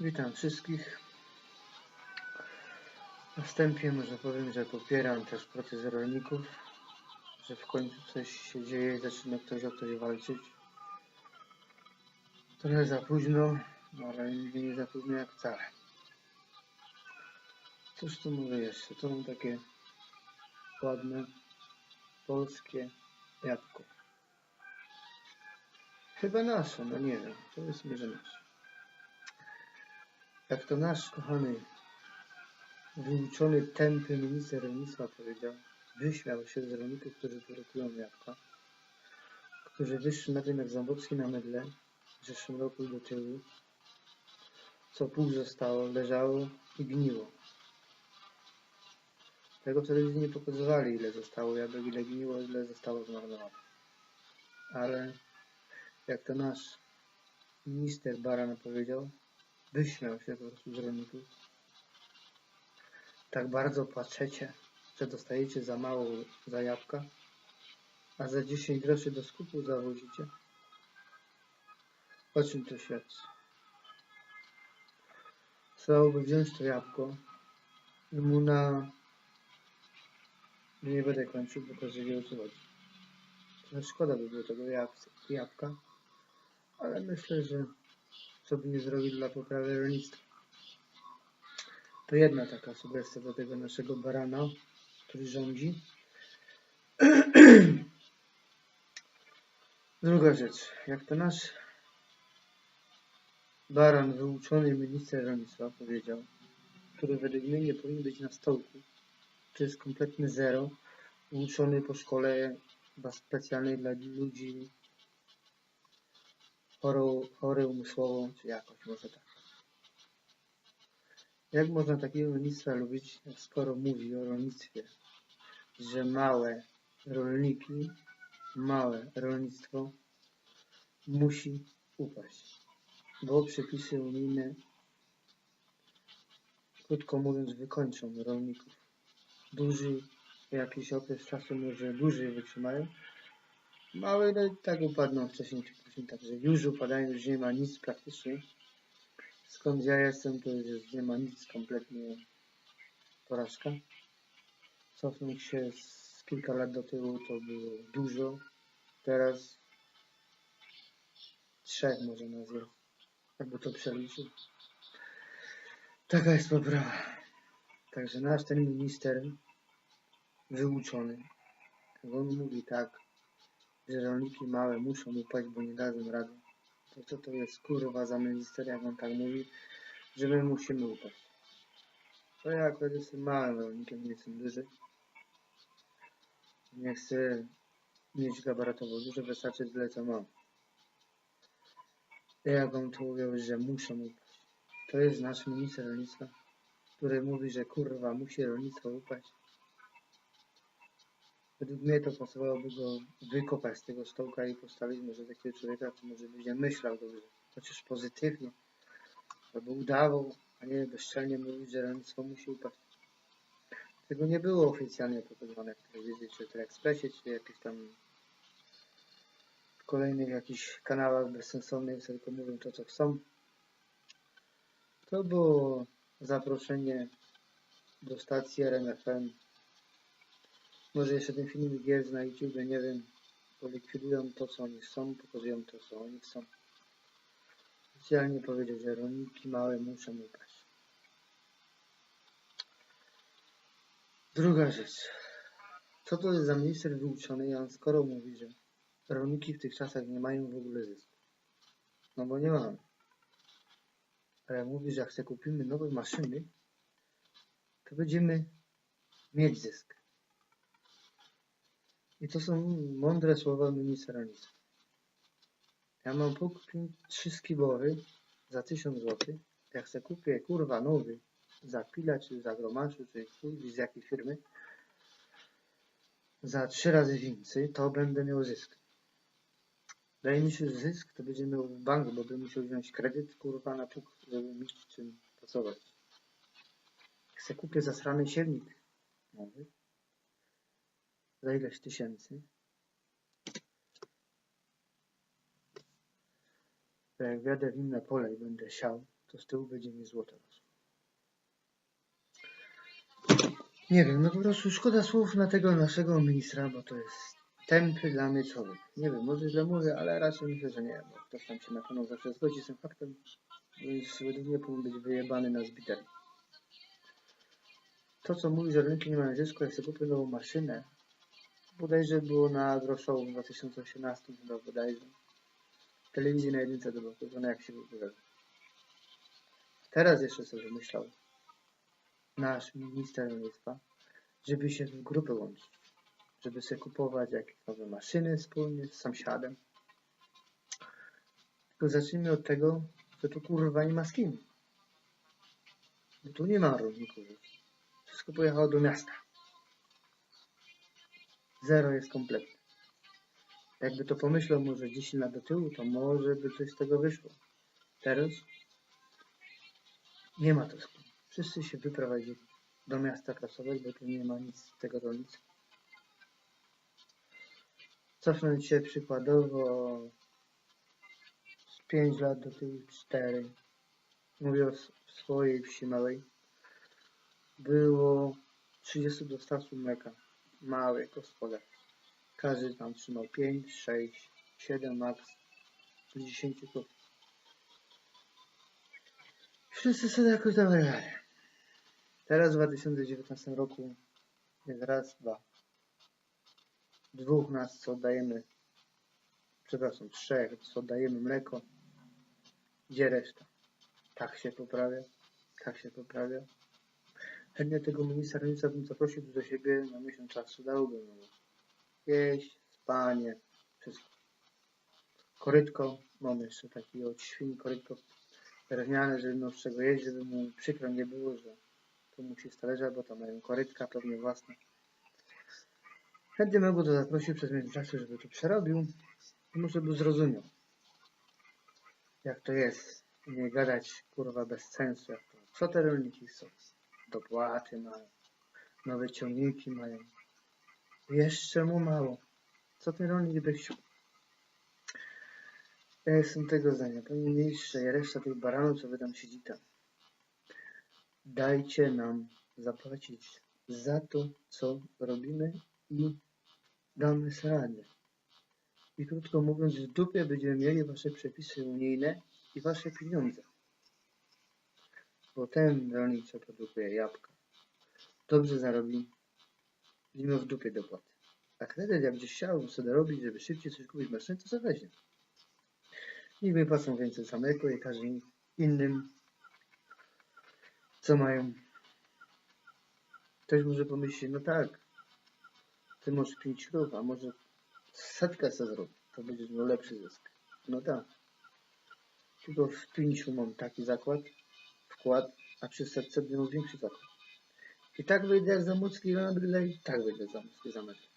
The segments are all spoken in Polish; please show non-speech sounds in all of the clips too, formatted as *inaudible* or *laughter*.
Witam wszystkich. Na wstępie może powiem, że popieram też protest rolników, że w końcu coś się dzieje i zaczyna ktoś o coś walczyć. Trochę za późno, no ale nigdy nie za późno jak wcale. Cóż tu mówię jeszcze? To mam takie ładne, polskie jabłko. Chyba nasze, no nie wiem. Powiedzmy, że nasze. Jak to nasz kochany, wyuczony, tępy minister rolnictwa powiedział, wyśmiał się z rolników, którzy produkują jabłka, którzy wyszli na tym jak Zambowski na mydle w zeszłym roku do tyłu, co pół zostało, leżało i gniło. Tego telewizji nie pokazywali, ile zostało jabłek, ile gniło, ile zostało zmarnowane. Ale jak to nasz minister Baran powiedział, wyśmiał się po prostu z rolników. Tak bardzo płaczecie, że dostajecie za mało za jabłka, a za 10 groszy do skupu zawozicie. O czym to świadczy? Trzeba by wziąć to jabłko i mu na... Nie będę kończył, bo każdy wie o co chodzi. Trochę szkoda by było tego jab- jabłka, ale myślę, że co by nie zrobił dla poprawy rolnictwa. To jedna taka sugestia do tego naszego barana, który rządzi. *clears throat* Druga rzecz, jak to nasz baran, wyuczony minister rolnictwa powiedział, który według mnie nie powinien być na stołku, to jest kompletny zero, uczony po szkole chyba specjalnej dla ludzi chorą, chory umysłowo, czy jakoś może tak. Jak można takiego ministra lubić, skoro mówi o rolnictwie, że małe rolniki, małe rolnictwo musi upaść, bo przepisy unijne, krótko mówiąc, wykończą rolników. Duży jakiś okres czasu może dłużej wytrzymają, małe no tak upadną wcześniej czy także już upadają, już nie ma nic praktycznie. Skąd ja jestem, to już nie ma nic kompletnie porażka. Cofnąć się z kilka lat do tyłu to było dużo. Teraz trzech może nas jest, jakby to przeliczył. Taka jest poprawa. Także nasz ten minister wyuczony, on mówi tak, że rolniki małe muszą upaść, bo nie dadzą rady. To co to jest kurwa za minister, jak on tak mówi, że my musimy upaść. To ja akurat jestem małym rolnikiem, nie jestem duży. Nie chcę mieć gabarytowo dużo, wystarczy tyle co mam. Jak on tu mówił, że muszą upaść. To jest nasz minister rolnictwa, który mówi, że kurwa musi rolnictwo upaść. Według mnie to pasowałoby go wykopać z tego stołka i postawić może takiego człowieka, co może będzie myślał dobrze, chociaż pozytywnie, albo udawał, a nie bezczelnie mówić, że rolnictwo musi upaść. Tego nie było oficjalnie pokazywane w telewizji, czy w Expressie, czy jakieś tam w kolejnych jakichś kanałach bezsensownych, co tylko mówią to, co chcą. To było zaproszenie do stacji RMFM może jeszcze ten filmik jest na YouTube, nie wiem. Polikwidują to, co oni chcą, pokazują to, co oni chcą. Oficjalnie powiedział, że rolniki małe muszą upaść. Druga rzecz. Co to jest za minister wyuczony? Jan skoro mówi, że rolniki w tych czasach nie mają w ogóle zysku. No bo nie mamy. Ale mówi, że jak sobie kupimy nowe maszyny, to będziemy mieć zysk. I to są mądre słowa ministra rolnictwa. Ja mam kupić trzy skibory za 1000 zł. Jak chcę kupię kurwa nowy za pila, czy za gromaszu, czy z jakiej firmy za trzy razy więcej, to będę miał zysk. Daje mi się zysk, to będzie miał w banku, bo bym musiał wziąć kredyt kurwa na puk, żeby mieć czym pracować. Jak chcę kupię zasrany siewnik nowy, za ileś tysięcy. To jak wjadę w inne pole i będę siał, to z tyłu będzie mi złote rosło. Nie wiem, no po prostu szkoda słów na tego naszego ministra, bo to jest tępy dla mnie człowiek. Nie wiem, może źle mówię, ale raczej myślę, że nie, bo ktoś tam się na pewno zawsze zgodzi z tym faktem, więc według mnie powinien być wyjebany na zbiter. To, co mówi, że rynki nie mają zysku, jak sobie kupię nową maszynę, bodajże było na Groszowu w 2018 chyba bodajże. W telewizji na jedynce to było powiedziane, jak się wypowiada. Teraz jeszcze sobie myślał nasz minister rolnictwa, żeby się w grupę łączyć, żeby sobie kupować jakieś nowe maszyny wspólnie z sąsiadem. Tylko zacznijmy od tego, że tu kurwa nie ma z kim. Bo tu nie ma rolników. Wszystko pojechało do miasta. Zero jest kompletne. Jakby to pomyślał może 10 lat do tyłu, to może by coś z tego wyszło. Teraz nie ma to kim. Wszyscy się wyprowadzili do miasta Krasowej, bo tu nie ma nic z tego rolnictwa. Cofnąć się przykładowo z 5 lat do tyłu 4. Mówię o swojej wsi małej. Było 30 dostawców mleka. Małych gospodarstw. Każdy tam trzymał 5, 6, 7 max. Do 10 krów. Wszyscy sobie jakoś radę. Teraz w 2019 roku jest raz, dwa. Dwóch nas, co oddajemy, przepraszam, trzech, co oddajemy mleko. Gdzie reszta? Tak się poprawia, tak się poprawia. Chętnie tego ministra rolnictwa bym zaprosił do siebie na miesiąc czasu, dałbym mu jeść, spanie, wszystko. Korytko, mam jeszcze taki od świni korytko drewniane, żeby miał z czego jeść, żeby mu przykro nie było, że tu musi z talerza, bo tam mają korytka pewnie własne. Chętnie bym go to zaprosił przez międzyczasie, żeby to przerobił i może by zrozumiał, jak to jest. Nie gadać kurwa bez sensu, jak to. Co te rolniki są? Dopłaty mają, nowe ciągniki mają. Jeszcze mu mało. Co ten rolnik by chciał? Ja jestem tego zdania, panie ministrze, i reszta tych baranów, co wy tam siedzi tam. Dajcie nam zapłacić za to, co robimy i damy radę. I krótko mówiąc, w dupie będziemy mieli wasze przepisy unijne i wasze pieniądze. Bo ten rolnik, co produkuje jabłka, dobrze zarobi miał w dupie dopłaty. A kredyt, jak gdzieś chciał sobie robić, żeby szybciej coś kupić maszynę, to sobie weźmie. Niech mi płacą więcej za mleko i każdym innym, co mają. Ktoś może pomyśleć, no tak, ty możesz pięć krów, a może setkę sobie zrób, to będziesz miał lepszy zysk. No tak. Tylko w pięciu mam taki zakład, wkład, a przy setce miał większy zakład. I tak wyjdę jak Zamodzki na bryle i tak wyjdę za metr.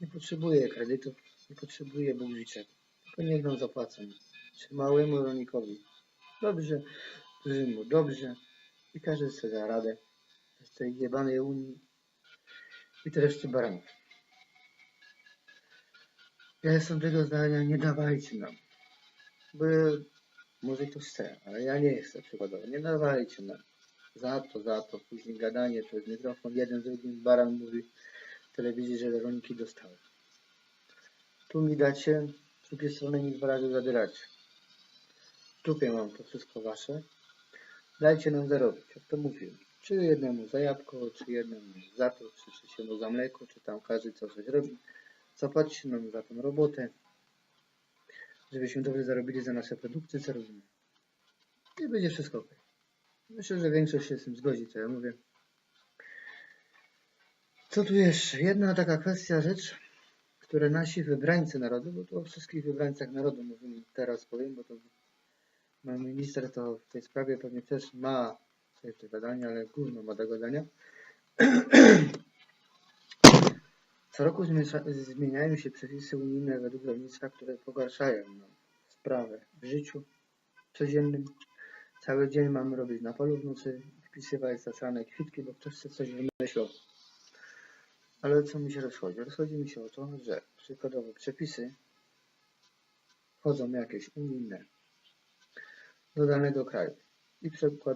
Nie potrzebuję kredytów, nie potrzebuję Bóg życzek. Tylko niech nam zapłacą. Czy małemu rolnikowi dobrze, dużemu dobrze i każdy sobie da radę z tej jebanej Unii i te reszty baranów. Ja jestem tego zdania, nie dawajcie nam. Bo może ktoś chce, ale ja nie chcę przykładowo. Nie dawajcie nam. Za to, za to, później gadanie, to jest mikrofon, jeden, drugim baran mówi w telewizji, że rolniki dostały. Tu mi dacie, z drugiej strony mi dwa razy zabieracie. W dupie mam to wszystko wasze. Dajcie nam zarobić, jak to mówiłem. Czy jednemu za jabłko, czy jednemu za to, czy trzeciemu za mleko, czy tam każdy co coś robi. Zapłaćcie nam za tą robotę, żebyśmy dobrze zarobili za nasze produkty, co robimy. I będzie wszystko ok. Myślę, że większość się z tym zgodzi, co ja mówię. Co tu jeszcze? Jedna taka kwestia, rzecz, które nasi wybrańcy narodu, bo to o wszystkich wybrańcach narodu mówimy teraz powiem, bo to no, minister to w tej sprawie pewnie też ma do gadania, ale gówno ma do gadania. *clears throat* Co roku zmieniają się przepisy unijne według rolnictwa, które pogarszają nam sprawę w życiu codziennym. Cały dzień mamy robić na polu w nocy, wpisywać zasrane kwitki, bo ktoś chce coś wymyślał. Ale co mi się rozchodzi? Rozchodzi mi się o to, że przykładowo przepisy wchodzą jakieś unijne do danego kraju. i przekładamy.